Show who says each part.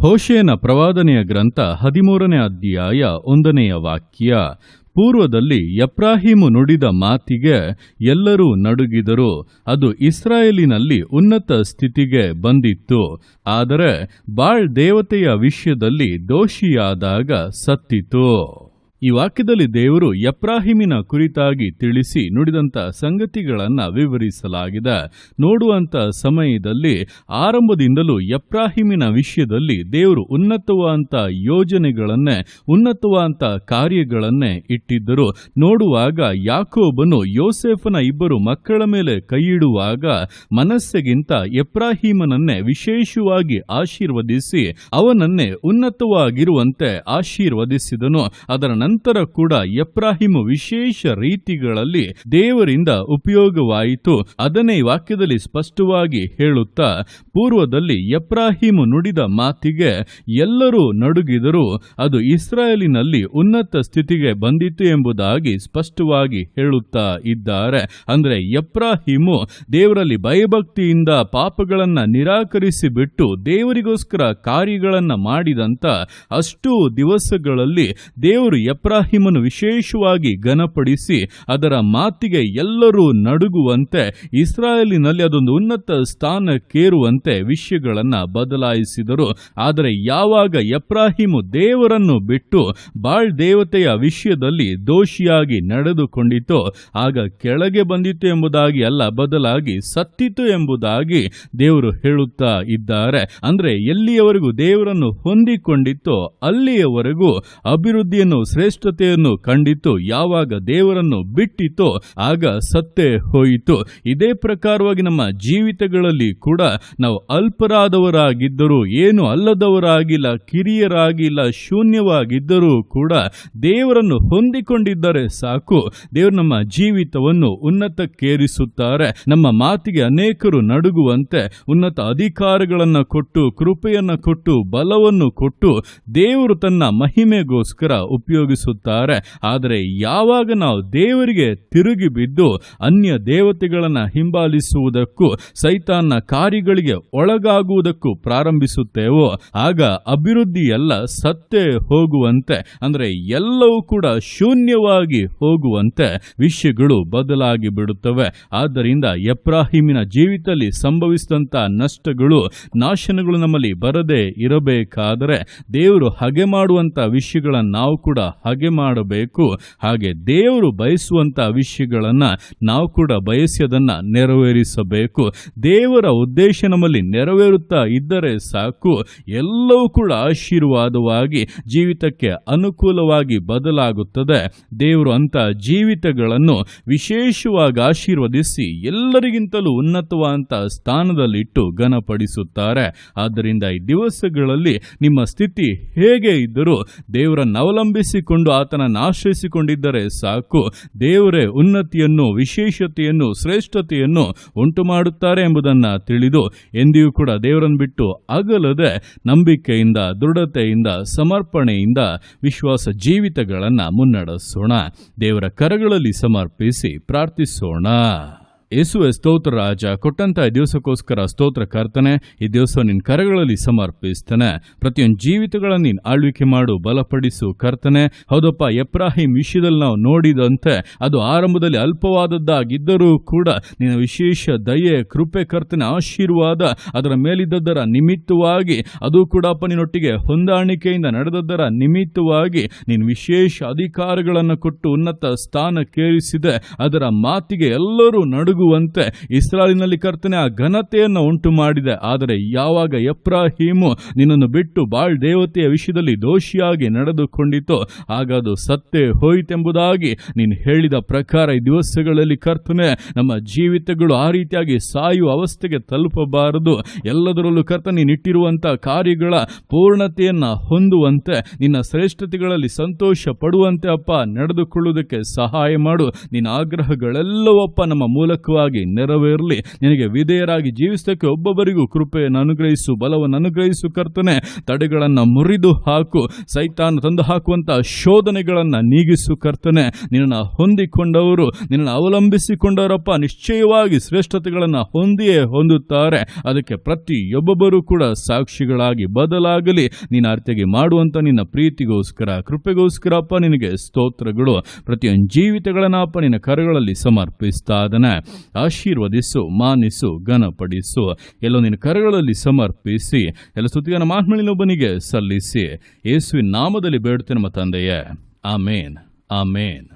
Speaker 1: ಹೋಶೇನ ಪ್ರವಾದನೆಯ ಗ್ರಂಥ ಹದಿಮೂರನೇ ಅಧ್ಯಾಯ ಒಂದನೆಯ ವಾಕ್ಯ. ಪೂರ್ವದಲ್ಲಿ ಎಪ್ರಾಹಿಮು ನುಡಿದ ಮಾತಿಗೆ ಎಲ್ಲರೂ ನಡುಗಿದರು. ಅದು ಇಸ್ರಾಯೇಲಿನಲ್ಲಿ ಉನ್ನತ ಸ್ಥಿತಿಗೆ ಬಂದಿತ್ತು. ಆದರೆ ಬಾಳ್ ದೇವತೆಯ ವಿಷಯದಲ್ಲಿ ದೋಷಿಯಾದಾಗ ಸತ್ತಿತು. ಈ ವಾಕ್ಯದಲ್ಲಿ ದೇವರು ಎಪ್ರಾಹಿಮಿನ ಕುರಿತಾಗಿ ತಿಳಿಸಿ ನುಡಿದಂಥ ಸಂಗತಿಗಳನ್ನು ವಿವರಿಸಲಾಗಿದೆ. ನೋಡುವಂಥ ಸಮಯದಲ್ಲಿ, ಆರಂಭದಿಂದಲೂ ಎಪ್ರಾಹಿಮಿನ ವಿಷಯದಲ್ಲಿ ದೇವರು ಉನ್ನತವಾದಂಥ ಯೋಜನೆಗಳನ್ನೇ ಉನ್ನತವಾದಂಥ ಕಾರ್ಯಗಳನ್ನೇ ಇಟ್ಟಿದ್ದರು. ನೋಡುವಾಗ ಯಾಕೋಬನು ಯೋಸೆಫನ ಇಬ್ಬರು ಮಕ್ಕಳ ಮೇಲೆ ಕೈಯಿಡುವಾಗ ಮನಸ್ಸಿಗಿಂತ ಎಪ್ರಾಹಿಮನನ್ನೇ ವಿಶೇಷವಾಗಿ ಆಶೀರ್ವದಿಸಿ, ಅವನನ್ನೇ ಉನ್ನತವಾಗಿರುವಂತೆ ಆಶೀರ್ವದಿಸಿದನು. ಅದರ ನಂತರ ಕೂಡ ಎಪ್ರಾಹಿಮು ವಿಶೇಷ ರೀತಿಗಳಲ್ಲಿ ದೇವರಿಂದ ಉಪಯೋಗವಾಯಿತು. ಅದನ್ನೇ ವಾಕ್ಯದಲ್ಲಿ ಸ್ಪಷ್ಟವಾಗಿ ಹೇಳುತ್ತಾ, ಪೂರ್ವದಲ್ಲಿ ಎಪ್ರಾಹಿಮು ನುಡಿದ ಮಾತಿಗೆ ಎಲ್ಲರೂ ನಡುಗಿದರೂ. ಅದು ಇಸ್ರಾಯೇಲಿನಲ್ಲಿ ಉನ್ನತ ಸ್ಥಿತಿಗೆ ಬಂದಿತ್ತು ಎಂಬುದಾಗಿ ಸ್ಪಷ್ಟವಾಗಿ ಹೇಳುತ್ತಾ ಇದ್ದಾರೆ. ಅಂದ್ರೆ ಎಬ್ರಾಹಿಮು ದೇವರಲ್ಲಿ ಭಯಭಕ್ತಿಯಿಂದ ಪಾಪಗಳನ್ನು ನಿರಾಕರಿಸಿ ಬಿಟ್ಟು ದೇವರಿಗೋಸ್ಕರ ಕಾರ್ಯಗಳನ್ನು ಮಾಡಿದಂತ ಅಷ್ಟು ದಿವಸಗಳಲ್ಲಿ ದೇವರು ಎಪ್ರಾಹಿಮನು ವಿಶೇಷವಾಗಿ ಘನಪಡಿಸಿ ಅದರ ಮಾತಿಗೆ ಎಲ್ಲರೂ ನಡುಗುವಂತೆ, ಇಸ್ರಾಯೇಲಿನಲ್ಲಿ ಅದೊಂದು ಉನ್ನತ ಸ್ಥಾನಕ್ಕೇರುವಂತೆ ವಿಷಯಗಳನ್ನು ಬದಲಾಯಿಸಿದರು. ಆದರೆ ಯಾವಾಗ ಎಬ್ರಾಹಿಮು ದೇವರನ್ನು ಬಿಟ್ಟು ಬಾಳ್ ದೇವತೆಯ ವಿಷಯದಲ್ಲಿ ದೋಷಿಯಾಗಿ ನಡೆದುಕೊಂಡಿತೋ, ಆಗ ಕೆಳಗೆ ಬಂದಿತು ಎಂಬುದಾಗಿ ಅಲ್ಲ, ಬದಲಾಗಿ ಸತ್ತಿತು ಎಂಬುದಾಗಿ ದೇವರು ಹೇಳುತ್ತಾ ಇದ್ದಾರೆ. ಅಂದರೆ ಎಲ್ಲಿಯವರೆಗೂ ದೇವರನ್ನು ಹೊಂದಿಕೊಂಡಿತ್ತೋ ಅಲ್ಲಿಯವರೆಗೂ ಅಭಿವೃದ್ಧಿಯನ್ನು ಶ್ರೇಷ್ಠತೆಯನ್ನು ಕಂಡಿತು, ಯಾವಾಗ ದೇವರನ್ನು ಬಿಟ್ಟಿತೋ ಆಗ ಸತ್ತೇ ಹೋಯಿತು. ಇದೇ ಪ್ರಕಾರವಾಗಿ ನಮ್ಮ ಜೀವಿತಗಳಲ್ಲಿ ಕೂಡ ನಾವು ಅಲ್ಪರಾದವರಾಗಿದ್ದರೂ, ಏನು ಅಲ್ಲದವರಾಗಿಲ್ಲ, ಕಿರಿಯರಾಗಿಲ್ಲ, ಶೂನ್ಯವಾಗಿದ್ದರೂ ಕೂಡ ದೇವರನ್ನು ಹೊಂದಿಕೊಂಡಿದ್ದರೆ ಸಾಕು. ದೇವರು ನಮ್ಮ ಜೀವಿತವನ್ನು ಉನ್ನತಕ್ಕೇರಿಸುತ್ತಾರೆ. ನಮ್ಮ ಮಾತಿಗೆ ಅನೇಕರು ನಡುಗುವಂತೆ ಉನ್ನತ ಅಧಿಕಾರಗಳನ್ನು ಕೊಟ್ಟು, ಕೃಪೆಯನ್ನು ಕೊಟ್ಟು, ಬಲವನ್ನು ಕೊಟ್ಟು ದೇವರು ತನ್ನ ಮಹಿಮೆಗೋಸ್ಕರ ಉಪಯೋಗಿಸುತ್ತಾರೆ ಆದರೆ ಯಾವಾಗ ನಾವು ದೇವರಿಗೆ ತಿರುಗಿ ಬಿದ್ದು ಅನ್ಯ ದೇವತೆಗಳನ್ನು ಹಿಂಬಾಲಿಸುವುದಕ್ಕೂ ಸೈತಾನ್ನ ಕಾರ್ಯಗಳಿಗೆ ಒಳಗಾಗುವುದಕ್ಕೂ ಪ್ರಾರಂಭಿಸುತ್ತೇವೋ, ಆಗ ಅಭಿವೃದ್ಧಿ ಎಲ್ಲ ಸತ್ತೇ ಹೋಗುವಂತೆ, ಅಂದರೆ ಎಲ್ಲವೂ ಕೂಡ ಶೂನ್ಯವಾಗಿ ಹೋಗುವಂತೆ ವಿಷಯಗಳು ಬದಲಾಗಿ ಬಿಡುತ್ತವೆ. ಆದ್ದರಿಂದ ಎಬ್ರಾಹಿಮಿನ ಜೀವಿತದಲ್ಲಿ ಸಂಭವಿಸಿದಂಥ ನಷ್ಟಗಳು ನಾಶನಗಳು ನಮ್ಮಲ್ಲಿ ಬರದೇ ಇರಬೇಕಾದರೆ ದೇವರು ಹಗೆ ಮಾಡುವಂಥ ವಿಷಯಗಳನ್ನು ನಾವು ಕೂಡ ಹಗೆ ಮಾಡಬೇಕು. ಹಾಗೆ ದೇವರು ಬಯಸುವಂಥ ವಿಷಯಗಳನ್ನು ನಾವು ಕೂಡ ಬಯಸಿ ಅದನ್ನು ನೆರವೇರಿಸಬೇಕು. ದೇವರ ಉದ್ದೇಶ ನಮ್ಮಲ್ಲಿ ನೆರವೇರುತ್ತಾ ಇದ್ದರೆ ಸಾಕು. ಎಲ್ಲವೂ ಕೂಡ ಆಶೀರ್ವಾದವಾಗಿ ಜೀವಿತಕ್ಕೆ ಅನುಕೂಲವಾಗಿ ಬದಲಾಗುತ್ತದೆ. ದೇವರು ಅಂತ ಜೀವಿತಗಳನ್ನು ವಿಶೇಷವಾಗಿ ಆಶೀರ್ವದಿಸಿ ಎಲ್ಲರಿಗಿಂತಲೂ ಉನ್ನತವಾದಂಥ ಸ್ಥಾನದಲ್ಲಿಟ್ಟು ಘನಪಡಿಸುತ್ತಾರೆ. ಆದ್ದರಿಂದ ಈ ದಿವಸಗಳಲ್ಲಿ ನಿಮ್ಮ ಸ್ಥಿತಿ ಹೇಗೆ ಇದ್ದರೂ ದೇವರನ್ನು ಅವಲಂಬಿಸಿಕೊಂಡು ಆತನನ್ನು ಆಶ್ರಯಿಸಿಕೊಂಡಿದ್ದರೆ ಸಾಕು. ದೇವರೇ ಉನ್ನತಿಯನ್ನು, ವಿಶೇಷತೆಯನ್ನು, ಶ್ರೇಷ್ಠತೆಯನ್ನು ಉಂಟು ಮಾಡುತ್ತಾರೆ ಎಂಬುದನ್ನು ತಿಳಿದು ಎಂದಿಯೂ ಕೂಡ ದೇವರನ್ನು ಬಿಟ್ಟು ಅಗಲದೆ ನಂಬಿಕೆಯಿಂದ, ದೃಢತೆಯಿಂದ, ಸಮರ್ಪಣೆಯಿಂದ ವಿಶ್ವಾಸ ಜೀವಿತಗಳನ್ನು ಮುನ್ನಡೆಸೋಣ. ದೇವರ ಕರಗಳಲ್ಲಿ ಸಮರ್ಪಿಸಿ ಪ್ರಾರ್ಥಿಸೋಣ. ಯೇಸುವೆ ಸ್ತೋತ್ರ ರಾಜ, ಕೊಟ್ಟಂತ ಈ ದಿವಸಕ್ಕೋಸ್ಕರ ಸ್ತೋತ್ರ ಕರ್ತನೆ, ಈ ದಿವಸ ನಿನ್ನ ಕರಗಳಲ್ಲಿ ಸಮರ್ಪಿಸ್ತಾನೆ. ಪ್ರತಿಯೊಂದು ಜೀವಿತಗಳನ್ನು ನೀನು ಆಳ್ವಿಕೆ ಮಾಡು, ಬಲಪಡಿಸು ಕರ್ತನೆ. ಹೌದಪ್ಪ ಎಪ್ರಾಹಿಂ ವಿಷಯದಲ್ಲಿ ನಾವು ನೋಡಿದಂತೆ ಅದು ಆರಂಭದಲ್ಲಿ ಅಲ್ಪವಾದದ್ದಾಗಿದ್ದರೂ ಕೂಡ ನಿನ್ನ ವಿಶೇಷ ದಯೆ, ಕೃಪೆ ಕರ್ತನೆ ಆಶೀರ್ವಾದ ಅದರ ಮೇಲಿದ್ದದರ ನಿಮಿತ್ತವಾಗಿ, ಅದು ಕೂಡ ಅಪ್ಪ ನಿನ್ನೊಟ್ಟಿಗೆ ಹೊಂದಾಣಿಕೆಯಿಂದ ನಡೆದದ್ದರ ನಿಮಿತ್ತವಾಗಿ ನೀನು ವಿಶೇಷ ಅಧಿಕಾರಗಳನ್ನು ಕೊಟ್ಟು ಉನ್ನತ ಸ್ಥಾನಕ್ಕೇರಿಸಿದೆ. ಅದರ ಮಾತಿಗೆ ಎಲ್ಲರೂ ನಡುಗುವಂತೆ ಇಸ್ರಾಲಿನಲ್ಲಿ ಕರ್ತನೆ ಆ ಘನತೆಯನ್ನು ಉಂಟು ಮಾಡಿದೆ ಆದರೆ ಯಾವಾಗ ಎಪ್ರಾಹೀಮು ನಿನ್ನನ್ನು ಬಿಟ್ಟು ಬಾಳ್ ದೇವತೆಯ ವಿಷಯದಲ್ಲಿ ದೋಷಿಯಾಗಿ ನಡೆದುಕೊಂಡಿತೋ, ಆಗ ಅದು ಸತ್ತೇ ಹೋಯಿತೆಂಬುದಾಗಿ ನೀನು ಹೇಳಿದ ಪ್ರಕಾರ ಈ ದಿವಸಗಳಲ್ಲಿ ಕರ್ತನೆ ನಮ್ಮ ಜೀವಿತಗಳು ಆ ರೀತಿಯಾಗಿ ಸಾಯುವ ಅವಸ್ಥೆಗೆ ತಲುಪಬಾರದು. ಎಲ್ಲದರಲ್ಲೂ ಕರ್ತ ನಿಟ್ಟಿರುವಂತಹ ಕಾರ್ಯಗಳ ಪೂರ್ಣತೆಯನ್ನ ಹೊಂದುವಂತೆ, ನಿನ್ನ ಶ್ರೇಷ್ಠತೆಗಳಲ್ಲಿ ಸಂತೋಷ ಪಡುವಂತೆ ಅಪ್ಪ, ನಡೆದುಕೊಳ್ಳುವುದಕ್ಕೆ ಸಹಾಯ ಮಾಡು. ನಿನ್ನ ಆಗ್ರಹಗಳೆಲ್ಲವಪ್ಪ ನಮ್ಮ ಮೂಲಕ ಮೂಲಕವಾಗಿ ನೆರವೇರಲಿ. ನಿನಗೆ ವಿಧೇಯರಾಗಿ ಜೀವಿಸಕ್ಕೆ ಒಬ್ಬೊಬ್ಬರಿಗೂ ಕೃಪೆಯನ್ನು ಅನುಗ್ರಹಿಸು, ಬಲವನ್ನು ಅನುಗ್ರಹಿಸು ಕರ್ತನೆ. ತಡೆಗಳನ್ನು ಮುರಿದು ಹಾಕು, ಸೈತಾನ ತಂದು ಹಾಕುವಂತಹ ಶೋಧನೆಗಳನ್ನು ನೀಗಿಸು ಕರ್ತನೆ. ನಿನ್ನನ್ನು ಹೊಂದಿಕೊಂಡವರು, ನಿನ್ನನ್ನು ಅವಲಂಬಿಸಿಕೊಂಡವರಪ್ಪ ನಿಶ್ಚಯವಾಗಿ ಶ್ರೇಷ್ಠತೆಗಳನ್ನು ಹೊಂದಿಯೇ ಹೊಂದುತ್ತಾರೆ. ಅದಕ್ಕೆ ಪ್ರತಿಯೊಬ್ಬೊಬ್ಬರು ಕೂಡ ಸಾಕ್ಷಿಗಳಾಗಿ ಬದಲಾಗಲಿ. ನೀನು ಅರ್ಥಗೆ ಮಾಡುವಂತ ನಿನ್ನ ಪ್ರೀತಿಗೋಸ್ಕರ, ಕೃಪೆಗೋಸ್ಕರಪ್ಪ ನಿನಗೆ ಸ್ತೋತ್ರಗಳು. ಪ್ರತಿಯೊಂದು ಜೀವಿತಗಳನ್ನಪ್ಪ ನಿನ್ನ ಕರಗಳಲ್ಲಿ ಸಮರ್ಪಿಸ್ತಾ ಇದ್ದಾನೆ. ಆಶೀರ್ವದಿಸು, ಮಾನಿಸು, ಘನಪಡಿಸು. ಎಲ್ಲೋ ನಿನ್ನ ಕರಗಳಲ್ಲಿ ಸಮರ್ಪಿಸಿ, ಎಲ್ಲ ಸ್ತುತಿಗನ ಮಾತ್ಮಳಿನೊಬ್ಬನಿಗೆ ಸಲ್ಲಿಸಿ. ಯೇಸುವಿನ ನಾಮದಲ್ಲಿ ಬೇಡುತ್ತೇನೆ ನಮ್ಮ ತಂದೆಯೇ. ಆಮೇನ್. ಆಮೇನ್.